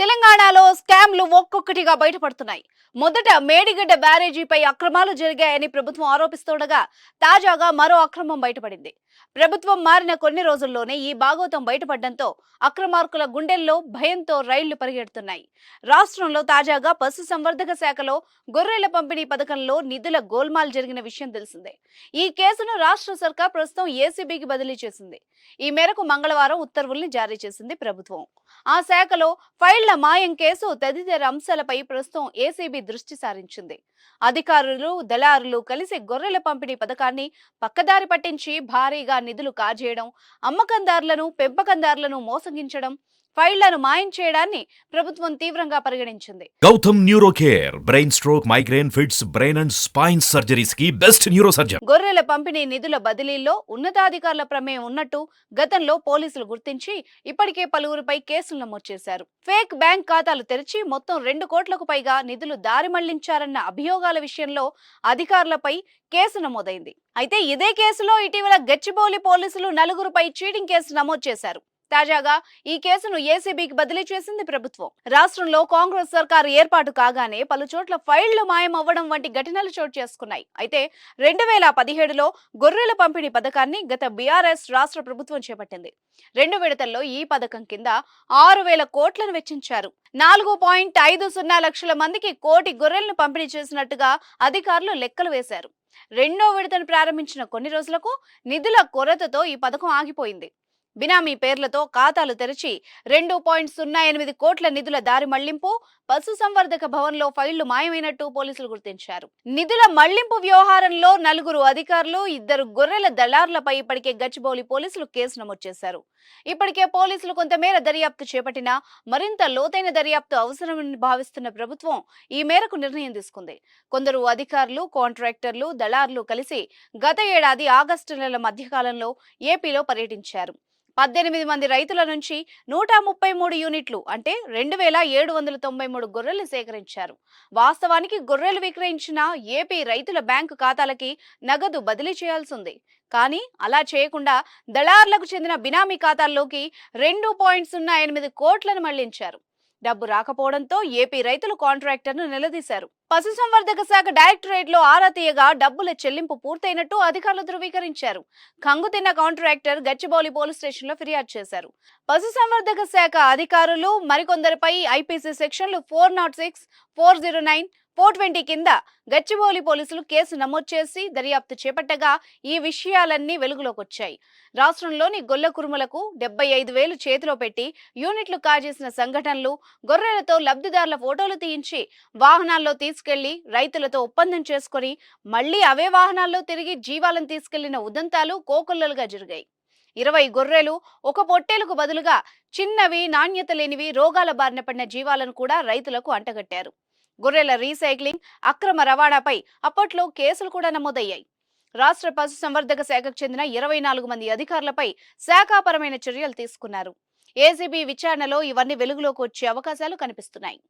తెలంగాణలో స్కామ్లు ఒక్కొక్కటిగా బయటపడుతున్నాయి. మొదట మేడిగడ్డ బ్యారేజీపై అక్రమాలు జరిగాయని ప్రభుత్వం ఆరోపిస్తుండగా తాజాగా మరో అక్రమం బయటపడింది. ప్రభుత్వం మారిన కొన్ని రోజుల్లోనే ఈ భాగోతం బయటపడడంతో అక్రమార్కుల గుండెల్లో భయంతో రైళ్ళు పరిగెడుతున్నాయి. రాష్ట్రంలో తాజాగా పశు సంవర్ధక శాఖలో గొర్రెల పంపిణీ పథకంలో నిధుల గోల్మాల్ జరిగిన విషయం తెలిసిందే. ఈ కేసును రాష్ట్ర సర్కార్ ప్రస్తుతం ఏసీబీకి బదిలీ చేసింది. ఈ మేరకు మంగళవారం ఉత్తర్వుల్ని జారీ చేసింది ప్రభుత్వం. ఆ శాఖలో ఫైళ్ళ మాయం కేసు తదితర అంశాలపై ప్రస్తుతం ఏసీబీ దృష్టి సారించింది. అధికారులు దళారులు కలిసి గొర్రెల పంపిణీ పథకాన్ని పక్కదారి పట్టించి భారీగా నిధులు కాజేయడం అమ్మకందారులను పెంపకందారులను మోసగించడం ఫైళ్ళను మాయం చేయడాన్ని ప్రభుత్వం తీవ్రంగా పరిగణించింది. Gautam neuro care brain stroke migraine fits brain and spine సర్జరీస్కి best neuro surgeon గొర్రెల పంపిణీ నిధుల బదిలీల్లో ఉన్నతాధికారుల ప్రమేయం ఉన్నట్టు గతంలో పోలీసులు గుర్తించి ఇప్పటికే పలువురిపై కేసులు నమోదు చేశారు. ఫేక్ బ్యాంక్ ఖాతాలు తెరిచి మొత్తం రెండు కోట్లకు పైగా నిధులు దారి మళ్ళించారన్న అభియోగాల విషయంలో అధికారులపై కేసు నమోదైంది. అయితే ఇదే కేసులో ఇటీవల గచ్చిబౌలి పోలీసులు నలుగురుపై చీటింగ్ కేసు నమోదు చేశారు. తాజాగా ఈ కేసును ఏసీబీకి బదిలీ చేసింది ప్రభుత్వం. రాష్ట్రంలో కాంగ్రెస్ సర్కారు ఏర్పాటు కాగానే పలు చోట్ల ఫైళ్ళు మాయం అవ్వడం వంటి ఘటనలు చోటు చేసుకున్నాయి. అయితే రెండు వేల పదిహేడులో గొర్రెల పంపిణీ పథకాన్ని గత బీఆర్ఎస్ రాష్ట్ర ప్రభుత్వం చేపట్టింది. రెండు విడతల్లో ఈ పథకం కింద ఆరు వేల కోట్లను వెచ్చించారు. నాలుగు పాయింట్ ఐదు సున్నా లక్షల మందికి కోటి గొర్రెలను పంపిణీ చేసినట్టుగా అధికారులు లెక్కలు వేశారు. రెండో విడతను ప్రారంభించిన కొన్ని రోజులకు నిధుల కొరతతో ఈ పథకం ఆగిపోయింది. బినామీ పేర్లతో ఖాతాలు తెరిచి రెండు పాయింట్ సున్నా ఎనిమిది కోట్ల నిధుల దారి మళ్ళింపు పశు సంవర్ధక భవన్లో ఫైళ్ళు మాయమైనట్టు పోలీసులు గుర్తించారు. నిధుల మళ్ళింపు వ్యవహారంలో నలుగురు అధికారులు ఇద్దరు గొర్రెల దళారులపై ఇప్పటికే గచ్చిబౌలి పోలీసులు కేసు నమోదు చేశారు. ఇప్పటికే పోలీసులు కొంతమేర దర్యాప్తు చేపట్టినా మరింత లోతైన దర్యాప్తు అవసరమని భావిస్తున్న ప్రభుత్వం ఈ మేరకు నిర్ణయం తీసుకుంది. కొందరు అధికారులు కాంట్రాక్టర్లు దళారులు కలిసి గత ఏడాది ఆగస్టు నెల మధ్యకాలంలో ఏపీలో పర్యటించారు. పద్దెనిమిది మంది రైతుల నుంచి నూట ముప్పై మూడు యూనిట్లు అంటే రెండు వేల ఏడు వందల తొంభై మూడు గొర్రెలు సేకరించారు. వాస్తవానికి గొర్రెలు విక్రయించిన ఏపీ రైతుల బ్యాంకు ఖాతాలకి నగదు బదిలీ చేయాల్సి ఉంది కానీ అలా చేయకుండా దళార్లకు చెందిన బినామీ ఖాతాల్లోకి రెండు పాయింట్ సున్నా ఎనిమిది కోట్లను మళ్ళించారు. డబ్బు రాకపోవడంతో ఏపీ రైతులు కాంట్రాక్టర్ను నిలదీశారు. పశుసంవర్ధక శాఖ డైరెక్టరేట్లో ఆరా తీయగా డబ్బుల చెల్లింపు పూర్తయినట్టు అధికారులు ధృవీకరించారు. కంగుతిన్న కాంట్రాక్టర్ గచ్చిబౌలి పోలీస్ స్టేషన్లో ఫిర్యాదు చేశారు. పశుసంవర్ధక శాఖ అధికారులు మరికొందరిపై ఐపీసీ సెక్షన్లు four nought six four zero nine four twenty కింద గచ్చిబౌలి పోలీసులు కేసు నమోదు చేసి దర్యాప్తు చేపట్టగా ఈ విషయాలన్నీ వెలుగులోకి వచ్చాయి రాష్ట్రంలోని గొల్ల కురుమలకు డెబ్బై ఐదు వేలు చేతిలో పెట్టి యూనిట్లు కాజేసిన సంఘటనలు గొర్రెలతో లబ్ధిదారుల ఫోటోలు తీయించి వాహనాల్లో తీసుకెళ్ళి రైతులతో ఒప్పందం చేసుకుని మళ్ళీ అవే వాహనాల్లో తిరిగి జీవాలను తీసుకెళ్ళిన ఉదంతాలు కోకొల్లలుగా జరిగాయి. ఇరవై గొర్రెలు ఒక పొట్టేలకు బదులుగా చిన్నవి నాణ్యత లేనివి రోగాల బారిన పడిన జీవాలను కూడా రైతులకు అంటగట్టారు. గొర్రెల రీసైక్లింగ్ అక్రమ రవాణాపై అప్పట్లో కేసులు కూడా నమోదయ్యాయి. రాష్ట్ర పశుసంవర్ధక శాఖకు చెందిన ఇరవై నాలుగు మంది అధికారులపై శాఖాపరమైన చర్యలు తీసుకున్నారు. ఏసీబీ విచారణలో ఇవన్నీ వెలుగులోకి వచ్చే అవకాశాలు కనిపిస్తున్నాయి.